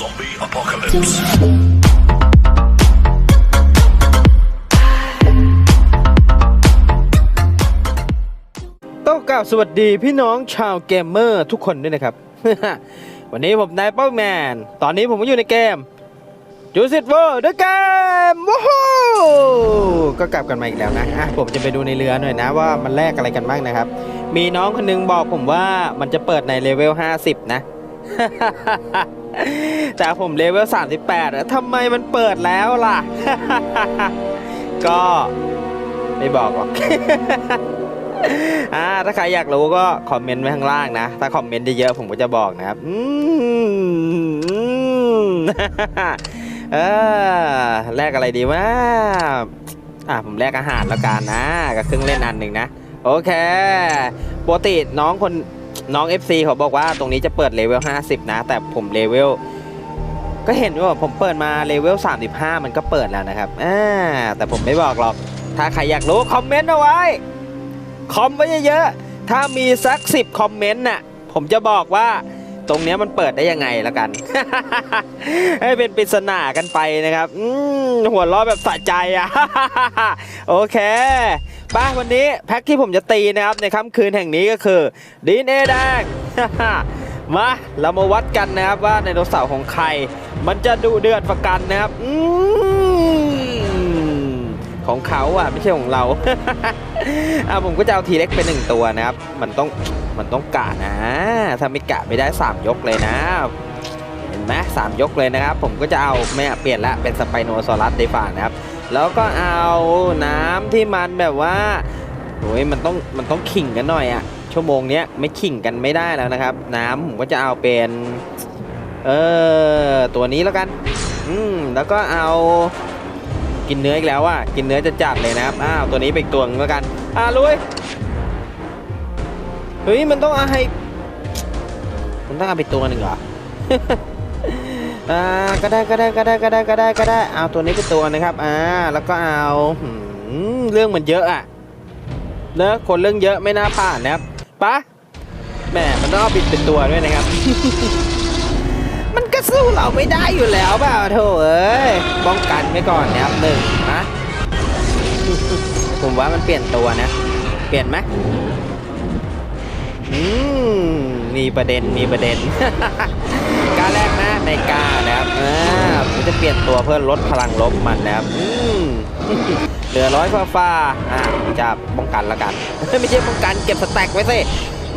Zombie apocalypse. ต้องกล่าวสวัสดีพี่น้องชาวเกมเมอร์ทุกคนด้วยนะครับ วันนี้ผมนายเป้าแมน ตอนนี้ผมก็อยู่ในเกมจูสิตเวอร์ด้วยเกมว้าวก็กลับกันมาอีกแล้วนะอะผมจะไปดูในเรือหน่อยนะว่ามันแลกอะไรกันบ้างนะครับ มีน้องคนนึงบอกผมว่ามันจะเปิดในเลเวล 50 นะ แต่ผมเลเวล 38อะทำไมมันเปิดแล้วล่ะ ก็ไม่บอกหรอกอ่าถ้าใครอยากรู้ก็คอมเมนต์ไว้ข้างล่างนะ ถ้าคอมเมนต์เยอะๆผมก็จะบอกนะครับอืมอืมเออแลกอะไรดีวะอะผมแลกอาหารแล้วกันนะ กับเครื่องเล่นอันหนึ่งนะ โอเคปกติน้องคน น้อง FC เขาบอกว่าตรงนี้จะเปิดเลเวล 50 นะ แต่ผมเลเวล ก็เห็นว่าผมเปิดมาเลเวล 35 มันก็เปิดแล้วนะครับอ่าแต่ผมไม่บอกหรอก ถ้าใครอยากรู้คอมเมนต์เอาไว้ คอมไว้เยอะๆ ถ้ามีสัก 10 คอมเมนต์น่ะ ผมจะบอกว่า ตรงเนี้ยมันเปิดได้ยังไงแล้วกัน ให้เป็นปริศนากันไปนะครับหัวล้อแบบสะใจอะ โอเคป้าวันนี้แพ็คที่ผมจะตีนะครับในค่ำคืนแห่งนี้ก็คือดีนเอแดงมาเรามาวัดกันนะครับว่าไดโนเสาร์ของใคร มันจะดุเดือดประกันนะครับอของเขาอะไม่ใช่ของเราอะผมก็จะเอาทีเล็กเป็นหนึ่งตัวนะครับ มันต้อง มันต้องกะนะ ถ้าไม่กะไม่ได้ 3 ยกเลยนะ เห็นไหมสามยกเลยนะครับ ผมก็จะเอาไม่เปลี่ยนละเป็นสไปโนซอรัสเดฟานะครับ แล้วก็เอาน้ำที่มันแบบว่าโอ้ยมันต้องมันต้องขิงกันหน่อยอะชั่วโมงเนี้ยไม่ขิงกันไม่ได้แล้วนะครับ น้ำผมก็จะเอาเป็นเออตัวนี้แล้วกัน อืมแล้วก็เอากินเนื้ออีกแล้วอะกินเนื้อจะจัดเลยนะครับอ้าวตัวนี้ไปตัวนึงแล้วกันอ่าลุย เฮ้ย มันต้องเอาให้มันต้องเอาไปตัวหนึ่งเหรอ อ่า ก็ได้ก็ได้ก็ได้ก็ได้ก็ได้ก็ได้ เอาตัวนี้เป็นตัวนะครับ อ่า แล้วก็เอาเรื่องมันเยอะอะเนอะคนเรื่องเยอะไม่น่าผ่านนะครับปะแหมมันต้องเอาบิดเป็นตัวด้วยนะครับ มันก็สู้เราไม่ได้อยู่แล้วเปล่าโถเอ้ยป้องกันไว้ก่อนนะครับหนึ่งนะผมว่ามันเปลี่ยนตัวนะ เปลี่ยนไหม อืมมีประเด็นมีประเด็นกาแรกนะในกานะครับอ่าผมจะเปลี่ยนตัวเพื่อลดพลังลบมันนะครับอืมเหลือร้อยฟ้าฟ้าอ่าจะป้องกันแล้วกันไม่ใช่ป้องกันเก็บสแต็กไว้สิ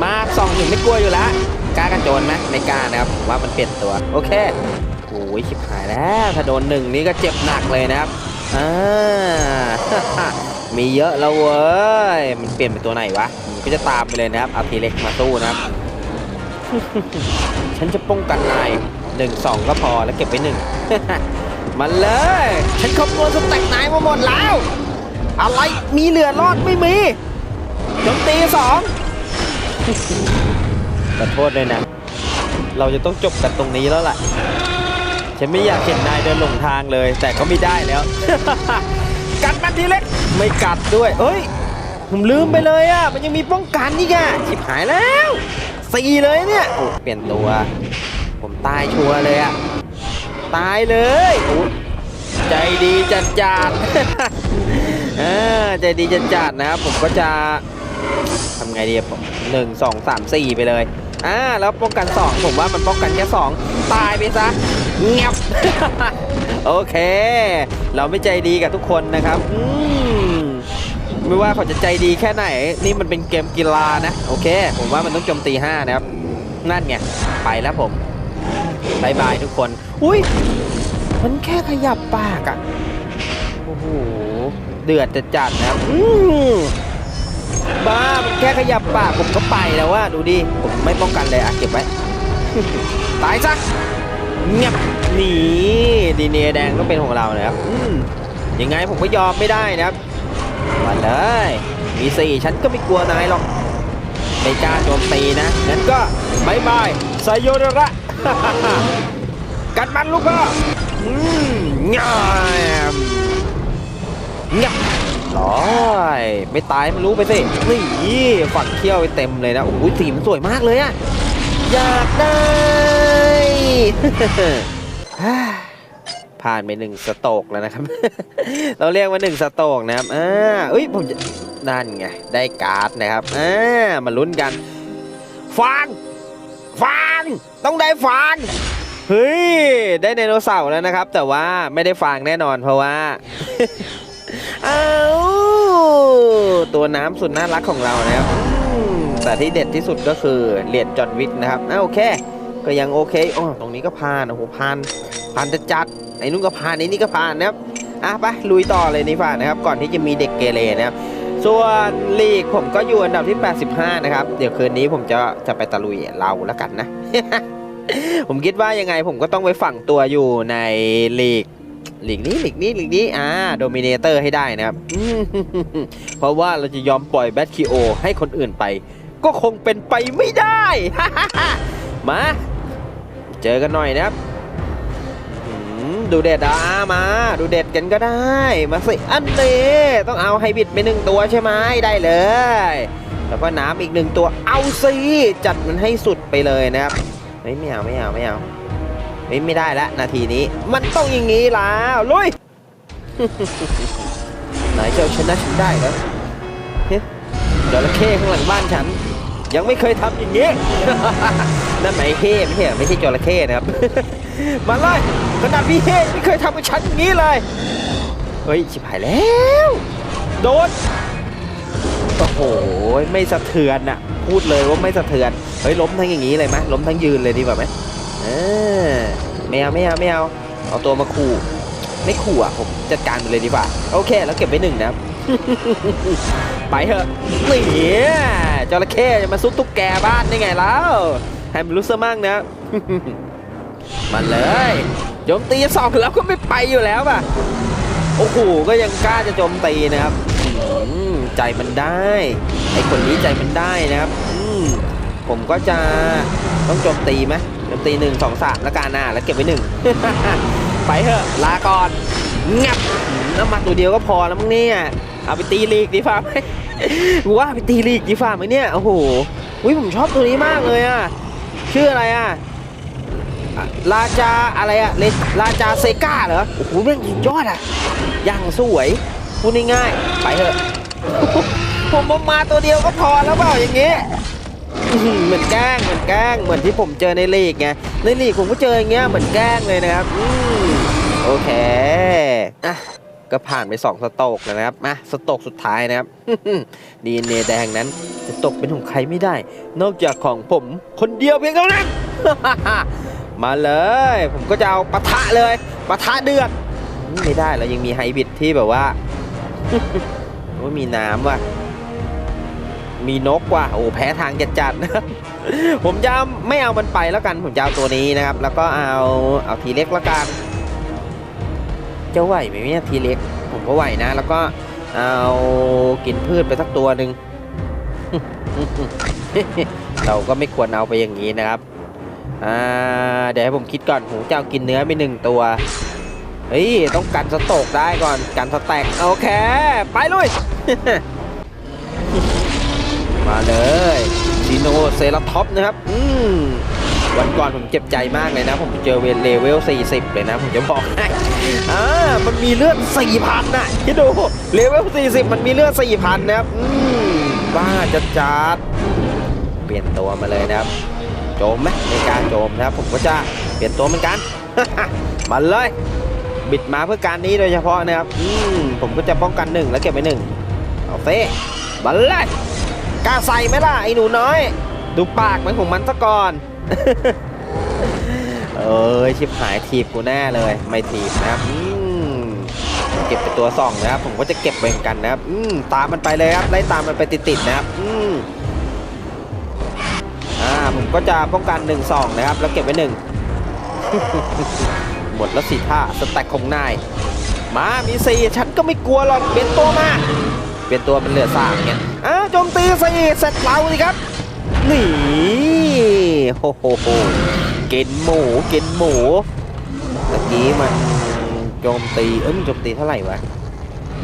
มาส่องถึงไม่กลัวอยู่แล้วกล้ากระโจนไหมไม่กล้านะครับว่ามันเปลี่ยนตัวโอเคโอ้ยชิบหายแล้วถ้าโดนหนึ่งนี่ก็เจ็บหนักเลยนะครับอ่ามีเยอะแล้วเว้ยมันเปลี่ยนเป็นตัวไหนวะ ก็จะตามไปเลยนะครับเอาทีเล็กมาสู้นะครับ ฉันจะป้องกันนายหนึ่งสองก็พอแล้วเก็บไปหนึ่งมาเลย ฉันคำนวณสแต็กนายมาหมดแล้ว อะไรมีเหลือรอดไม่มีโจมตีสองขอโทษเลยนะ เราจะต้องจบกันตรงนี้แล้วแหละฉันไม่อยากเห็นนายเดินหลงทางเลย แต่ก็ไม่ได้แล้ว กัดมันทีเล็ก ไม่กัดด้วย เอ้ย ผมลืมไปเลยอะ มันยังมีป้องกันนี่ไงชิบหายแล้วสี่เลยเนี่ยโอ้เปลี่ยนตัว ผมตายชัวร์เลยอะ ตายเลยโอ้ใจดีจัดจัดเออใจดีจัดจัดนะครับ ผมก็จะทำไงดีผมหนึ่งสองสามสี่ไปเลยอ่าแล้วป้องกันสองผมว่ามันป้องกันแค่สองตายไปซะเงียบโอเค เราไม่ใจดีกับทุกคนนะครับ อืม ไม่ว่าเขาจะใจดีแค่ไหน นี่มันเป็นเกมกีฬานะ โอเค ผมว่ามันต้องโจมตีห้านะครับ นั่นไง ไปแล้วผมบายบายทุกคน อุ้ย มันแค่ขยับปากอะโอ้โห เดือดจะจัดนะครับอืมบ้า มันแค่ขยับปากผมก็ไปแล้วว่า ดูดิ ผมไม่ป้องกันเลยอะเก็บไว้ ตายซะเงียบหนีดีเนียแดงก็เป็นของเรานะครับอืมยังไงผมก็ยอมไม่ได้นะครับ มาเลย มีสี่ฉันก็ไม่กลัวนายหรอกไม่กล้าโจมตีนะงั้นก็บายบายไซโยนระกัดมันลูกก็อืมง่ายง่ายร้อยไม่ตายมันรู้ไปสินี่ฝักเขี้ยวไปเต็มเลยนะโอ้โหสีมันสวยมากเลยอะอยากได้ ผ่านไปหนึ่งสโตกแล้วนะครับ เราเรียกว่าหนึ่งสโตกนะครับอ่าเอ้ยผมจะนั่นไงได้การ์ดนะครับอ่ามาลุ้นกันฟางฟางต้องได้ฟางเฮ้ยได้ไดโนเสาร์แล้วนะครับ แต่ว่าไม่ได้ฟางแน่นอนเพราะว่าอ้าวตัวน้ำสุดน่ารักของเรานะครับแต่ที่เด็ดที่สุดก็คือเหรียญจอห์นวิกนะครับอ่าโอเค ก็ยังโอเคโอ้ตรงนี้ก็ผ่านโอ้โหผ่านผ่านจะจัด อ้นู้นก็ผ่านไอ้นี่ก็ผ่านนะครับอะไปลุยต่อเลยนี่ผ่านนะครับ ก่อนที่จะมีเด็กเกเรนะครับ ส่วนลีกผมก็อยู่อันดับที่ 85 นะครับ เดี๋ยวคืนนี้ผมจะจะไปตะลุยเราแล้วกันนะ ผมคิดว่ายังไงผมก็ต้องไปฝังตัวอยู่ในลีกลีกนี้ลีกนี้ลีกนี้อ่าโดมิเนเตอร์ให้ได้นะครับ เพราะว่าเราจะยอมปล่อยแบทคิโอให้คนอื่นไป ก็คงเป็นไปไม่ได้ มา เจอกันหน่อยนะครับ ดูเด็ดอะมา ดูเด็ดกันก็ได้ มาสิอันนี้ต้องเอาไฮบิดไปหนึ่งตัวใช่ไหมได้เลย แล้วก็น้ำอีกหนึ่งตัวเอาสิจัดมันให้สุดไปเลยนะครับเฮ้ยไม่เอาไม่เอาไม่เอาเฮ้ยไม่ได้ละนาทีนี้ มันต้องอย่างนี้แล้วลุยไหนเจ้าชนะฉันได้เหรอเฮ้ยจระเข้ข้างหลังบ้านฉัน ยังไม่เคยทำอย่างนี้นั่นไหมเฮ่ไม่ใช่เหรอไม่ใช่จระเข้นะครับ มาเลยขนาดพี่เฮไม่เคยทำกับฉันอย่างนี้เลย เฮ้ยชิบหายแล้ว โดน โอ้โห ไม่สะเทือนอะพูดเลยว่าไม่สะเทือน เฮ้ยล้มทั้งอย่างนี้เลยไหมล้มทั้งยืนเลยดีกว่าไหมเออไม่เอาไม่เอาไม่เอา เอาตัวมาขู่ ไม่ขู่อะผมจัดการมันเลยดีกว่า โอเค แล้วเก็บไว้หนึ่งนะไปเถอะนี่จระเข้จะมาซุกตุ๊กแกบ้านได้ไงแล้ว ให้มันรู้ซะมั่งนะ มันเลยโจมตีสองแล้วก็ไม่ไปอยู่แล้วป่ะโอ้โหก็ยังกล้าจะโจมตีนะครับใจมันได้ไอคนนี้ใจมันได้นะครับผมก็จะต้องโจมตีไหมโจมตีหนึ่งสองสามแล้วกันนะแล้วเก็บไว้หนึ่งไปเถอะลาก่อนงับน้ำมาตัวเดียวก็พอแล้วมั้งเนี่ยเอาไปตีลีกดีฟ้าไหมว่าไปตีลีกดีฟ้าไหมเนี่ยโอ้โหอุ้ยผมชอบตัวนี้มากเลยอะชื่ออะไรอะ ราจาอะไรอะเลราจาเซกาเหรอ โอ้โหแม่องยอดอะอย่างสวย พูดง่ายๆไปเถอะ ผมมามาตัวเดียวก็พอแล้วเปล่าอย่างงี้เหมือนแกล้งเหมือนแกล้งเหมือนที่ผมเจอในลีกไงในลีกผมก็เจออย่างเงี้ยเหมือนแกล้งเลยนะครับอืมโอเคอะก็ผ่านไป2สโตกแล้วนะครับมาสโตกสุดท้ายนะครับดีเนแดงนั้นจะตกเป็นของใครไม่ได้ นอกจากของผมคนเดียวเพียงเท่านั้น มาเลย ผมก็จะเอาปะทะเลยปะทะเดือดไม่ได้แล้วยังมีไฮบริดที่แบบว่าว่ามีน้ำว่ะ มีนกว่ะโอ้แพ้ทางจัดจัดๆผมจะไม่เอามันไปแล้วกัน ผมจะเอาตัวนี้นะครับ แล้วก็เอาเอาทีเล็กแล้วกันจะไหวไหมเนี่ยทีเล็ก ผมก็ไหวนะ แล้วก็เอากินพืชไปสักตัวหนึ่งเราก็ไม่ควรเอาไปอย่างนี้นะครับ อ่าเดี๋ยวให้ผมคิดก่อนผมจะเอากินเนื้อไปหนึ่งตัวเฮ้ยต้องกันสโตกได้ก่อนกันสแต็กโอเค ไปลุย มาเลยซีโนเซราท็อปนะครับ อืมวันก่อนผมเจ็บใจมากเลยนะ ผมเจอเวลเลเวล 40 เลยนะ ผมจะบอกให้อ่ามันมีเลือด 4,000น่ะคิดดูเลเวล 40 มันมีเลือด 4,000 นะครับ อืมบ้าจัดจัดเปลี่ยนตัวมาเลยนะครับ โจมไหมในการโจมนะครับผมก็จะเปลี่ยนตัวเหมือนกัน มาเลยบิดมาเพื่อการนี้โดยเฉพาะนะครับอืมผมก็จะป้องกันหนึ่งแล้วเก็บไปหนึ่งเอาเซ่มาเลยกล้าใส่ไหมล่ะไอ้หนูน้อย ดูปากเหมือนของมันซะก่อนเอ้ยชิบหายทีบกูแน่เลย ไม่ทีบนะครับอืมเก็บไปตัวสองนะครับ ผมก็จะเก็บแบ่งกันนะครับอืมตามมันไปเลยครับไล่ตามมันไปติดๆนะครับอืม ผมก็จะป้องกันหนึ่งสองนะครับ แล้วเก็บไว้หนึ่งหมดแล้วสิท่าสแต็กของนาย มามีสี่ฉันก็ไม่กลัวหรอกเปลี่ยนตัวมาเปลี่ยนตัวเป็นเหลือสามเนี่ยอ้าวโจมตีสี่เสร็จเราสิครับนี่โฮโฮโฮกินหมูกินหมูตะกี้มันโจมตีเอ้ยโจมตีเท่าไหร่วะ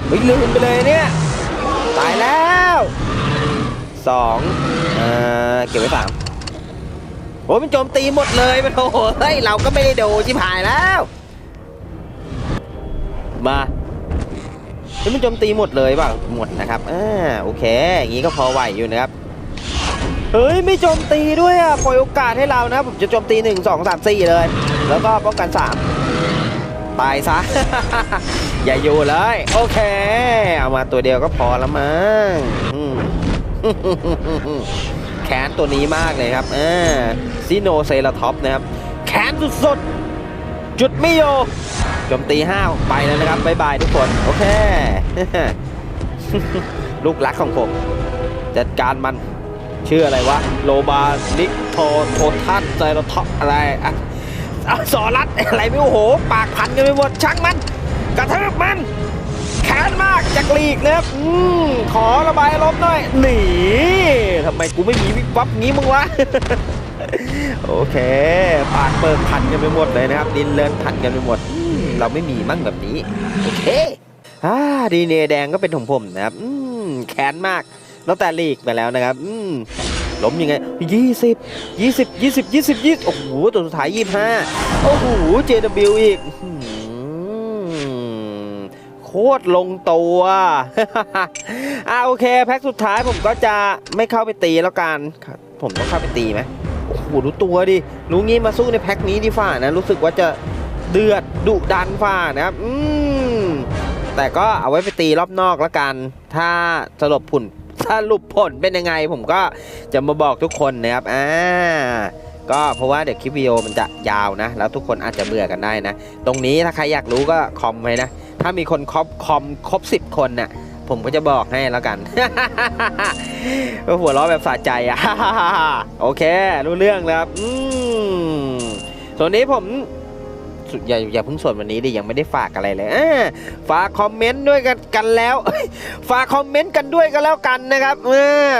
เฮ้ยลืมไปเลยเนี่ยตายแล้วสองเอ่อเก็บไว้สาม อ้ยมันโจมตีหมดเลยมันโอ้โหเฮ้ยเราก็ไม่ได้ดูชิบหายแล้ว มาเฮ้ยมันโจมตีหมดเลยเปล่าหมดนะครับอ่าโอเค อย่างนี้ก็พอไหวอยู่นะครับ เฮ้ยไม่โจมตีด้วยอะปล่อยโอกาสให้เรานะผมจะโจมตี1 2 3 4 เลย แล้วก็ป้องกัน 3 ตายซะ อย่าอยู่เลย โอเค เอามาตัวเดียวก็พอแล้วมั้ง ค้นตัวนี้มากเลยครับอ่าซิโนเซราท็อปนะครับ แค้นสุดๆ จุดไม่โยโจมตีห้าไปแล้วนะครับบายบายทุกคน โอเค ลูกรักของผม จัดการมันชื่ออะไรวะ โลบานิกโทโททัสไซโรท็อปอะไรอะอะสอรัดอะไรไม่โอ้โห ปากพันกันไปหมดช่างมัน กระทืบมัน ค้นมากจากลีกนะครับอืมขอระบายอารมหน่อยหนีทำไมกูไม่มีวิบวับงี้มึงวะโอเค ปากเปิดพันกันไปหมดเลยนะครับ ดินเลินพันกันไปหมดอืมเราไม่มีมั่งแบบนี้ โอเคอ่าดีเนแดงก็เป็นของผมนะครับอืมแค้นมากแล้วแต่ลีกไปแล้วนะครับอืมล้มยังไงยี่สิบยี่สิบยี่สิบยี่สิบยี่โอ้โห ตัวสุดท้ายยี่ห้าโอ้โห JW อีก คตรลงตัวอ่าโอเคแพ็คสุดท้ายผมก็จะไม่เข้าไปตีแล้วกันครับผมต้องเข้าไปตีไหมโอ้โหดูตัวดิรู้งี้มาสู้ในแพ็คนี้ดีฝ่านะรู้สึกว่าจะเดือดดุดันฝ่านะครับอืมแต่ก็เอาไว้ไปตีรอบนอกแล้วกัน ถ้าสรุปผลสรุปผลเป็นยังไง ผมก็จะมาบอกทุกคนนะครับอ่าก็เพราะว่าเดี๋ยวคลิปวิดีโอมันจะยาวนะ แล้วทุกคนอาจจะเบื่อกันได้นะ ตรงนี้ถ้าใครอยากรู้ก็คอมไว้นะ ถ้ามีคนครบคอมครบ10คนน่ะ ผมก็จะบอกให้แล้วกันก็หัวเราะแบบสะใจอะโอเค รู้เรื่องแล้วครับอืมส่วนนี้ผมอย่าอย่าเพิ่งส่วนวันนี้ดิยังไม่ได้ฝากอะไรเลยฝากคอมเมนต์ด้วยกันกันแล้วฝากคอมเมนต์กันด้วยกันแล้วกันนะครับ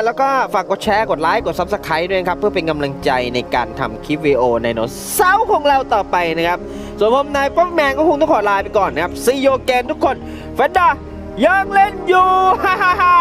แล้วก็ฝากกดแชร์กดไลค์กด Subscribe ด้วยครับ เพื่อเป็นกำลังใจในการทำคลิปวิดีโอในโนเสาร์ของเราต่อไปนะครับ ส่วนผมนายป้องแมนก็คงต้องขอลาไปก่อนนะครับซีโยแกนทุกคนแฟนดายังเล่นอยู่ฮ่าฮ่าฮ่า